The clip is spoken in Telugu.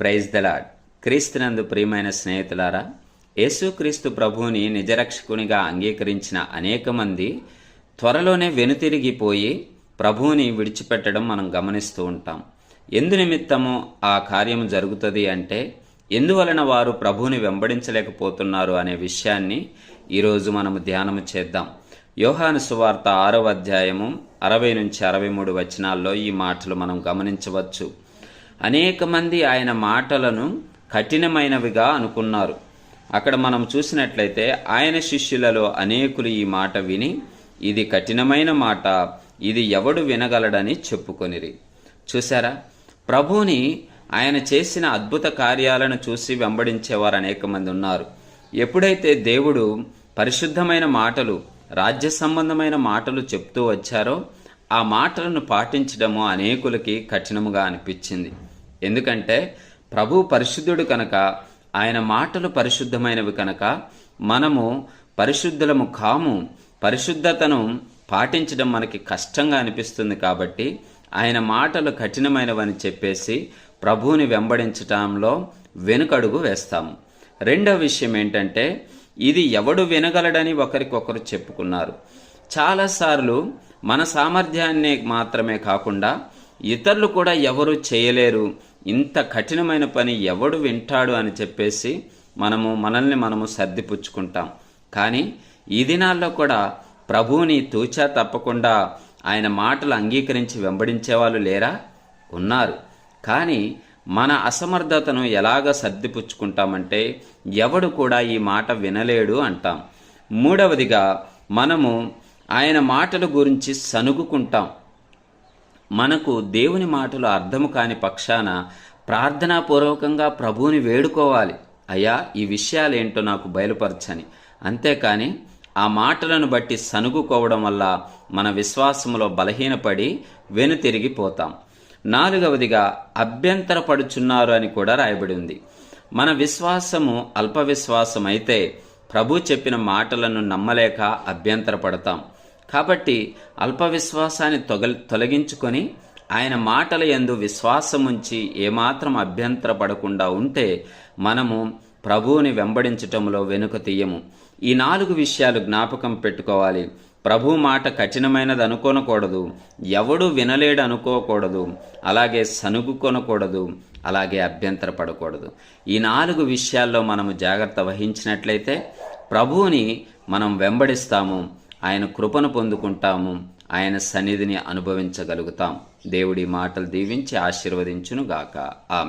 ప్రైజ్ దలాడ్ క్రీస్తునందు ప్రియమైన స్నేహితులారా యేసుక్రీస్తు ప్రభువుని నిజరక్షకునిగా అంగీకరించిన అనేక మంది త్వరలోనే వెనుతిరిగిపోయి ప్రభువుని విడిచిపెట్టడం మనం గమనిస్తూ ఉంటాం. ఎందు నిమిత్తము ఆ కార్యం జరుగుతుంది అంటే ఎందువలన వారు ప్రభువుని వెంబడించలేకపోతున్నారు అనే విషయాన్ని ఈరోజు మనము ధ్యానము చేద్దాం. యోహాను సువార్త ఆరవ అధ్యాయము అరవై నుంచి అరవై మూడు వచనాల్లో ఈ మాటలు మనం గమనించవచ్చు. అనేక మంది ఆయన మాటలను కఠినమైనవిగా అనుకున్నారు. అక్కడ మనం చూసినట్లయితే ఆయన శిష్యులలో అనేకులు ఈ మాట విని ఇది కఠినమైన మాట ఇది ఎవడు వినగలడని చెప్పుకొనిరి. చూసారా ప్రభుని ఆయన చేసిన అద్భుత కార్యాలను చూసి వెంబడించేవారు అనేక మంది ఉన్నారు. ఎప్పుడైతే దేవుడు పరిశుద్ధమైన మాటలు రాజ్య సంబంధమైన మాటలు చెప్తూ వచ్చారో ఆ మాటలను పాటించడము అనేకులకి కఠినముగా అనిపించింది. ఎందుకంటే ప్రభు పరిశుద్ధుడు కనుక ఆయన మాటలు పరిశుద్ధమైనవి కనుక మనము పరిశుద్ధులము కాము పరిశుద్ధతను పాటించడం మనకి కష్టంగా అనిపిస్తుంది కాబట్టి ఆయన మాటలు కఠినమైనవని చెప్పేసి ప్రభువుని వెంబడించటంలో వెనుకడుగు వేస్తాము. రెండవ విషయం ఏంటంటే ఇది ఎవడు వినగలడని ఒకరికొకరు చెప్పుకున్నారు. చాలాసార్లు మన సామర్థ్యాన్ని మాత్రమే కాకుండా ఇతరులు కూడా ఎవరు చేయలేరు ఇంత కఠినమైన పని ఎవడు వింటాడు అని చెప్పేసి మనము మనల్ని మనము సర్దిపుచ్చుకుంటాం. కానీ ఈ దినాల్లో కూడా ప్రభువుని తూచా తప్పకుండా ఆయన మాటలు అంగీకరించి వెంబడించేవాళ్ళు లేరా? ఉన్నారు. కానీ మన అసమర్థతను ఎలాగ సర్దిపుచ్చుకుంటామంటే ఎవడు కూడా ఈ మాట వినలేడు అంటాం. మూడవదిగా మనము ఆయన మాటల గురించి సనుగుకుంటాం మనకు దేవుని మాటలు అర్థము కాని పక్షాన ప్రార్థనాపూర్వకంగా ప్రభువుని వేడుకోవాలి. అయ్యా ఈ విషయాలేంటో నాకు బయలుపరచని. అంతేకాని ఆ మాటలను బట్టి సనుగుకోవడం వల్ల మన విశ్వాసములో బలహీనపడి వెనుతిరిగిపోతాం నాలుగవదిగా అభ్యంతరపడుచున్నారు అని కూడా రాయబడి ఉంది. మన విశ్వాసము అల్ప విశ్వాసం అయితే ప్రభు చెప్పిన మాటలను నమ్మలేక అభ్యంతరపడతాం. కాబట్టి అల్ప విశ్వాసాన్ని తొగ తొలగించుకొని ఆయన మాటల యందు విశ్వాసముంచి ఏమాత్రం అభ్యంతరపడకుండా ఉంటే మనము ప్రభువుని వెంబడించటంలో వెనుక తీయము. ఈ నాలుగు విషయాలు జ్ఞాపకం పెట్టుకోవాలి. ప్రభు మాట కఠినమైనది అనుకోనకూడదు ఎవడు వినలేడు అనుకోకూడదు అలాగే సనుగుకొనకూడదు. అలాగే అభ్యంతరపడకూడదు. ఈ నాలుగు విషయాల్లో మనము జాగ్రత్త వహించినట్లయితే ప్రభువుని మనం వెంబడిస్తాము. ఆయన కృపను పొందుకుంటాము ఆయన సన్నిధిని అనుభవించగలుగుతాం. దేవుడి మాటలు దీవించి ఆశీర్వదించును గాక ఆమె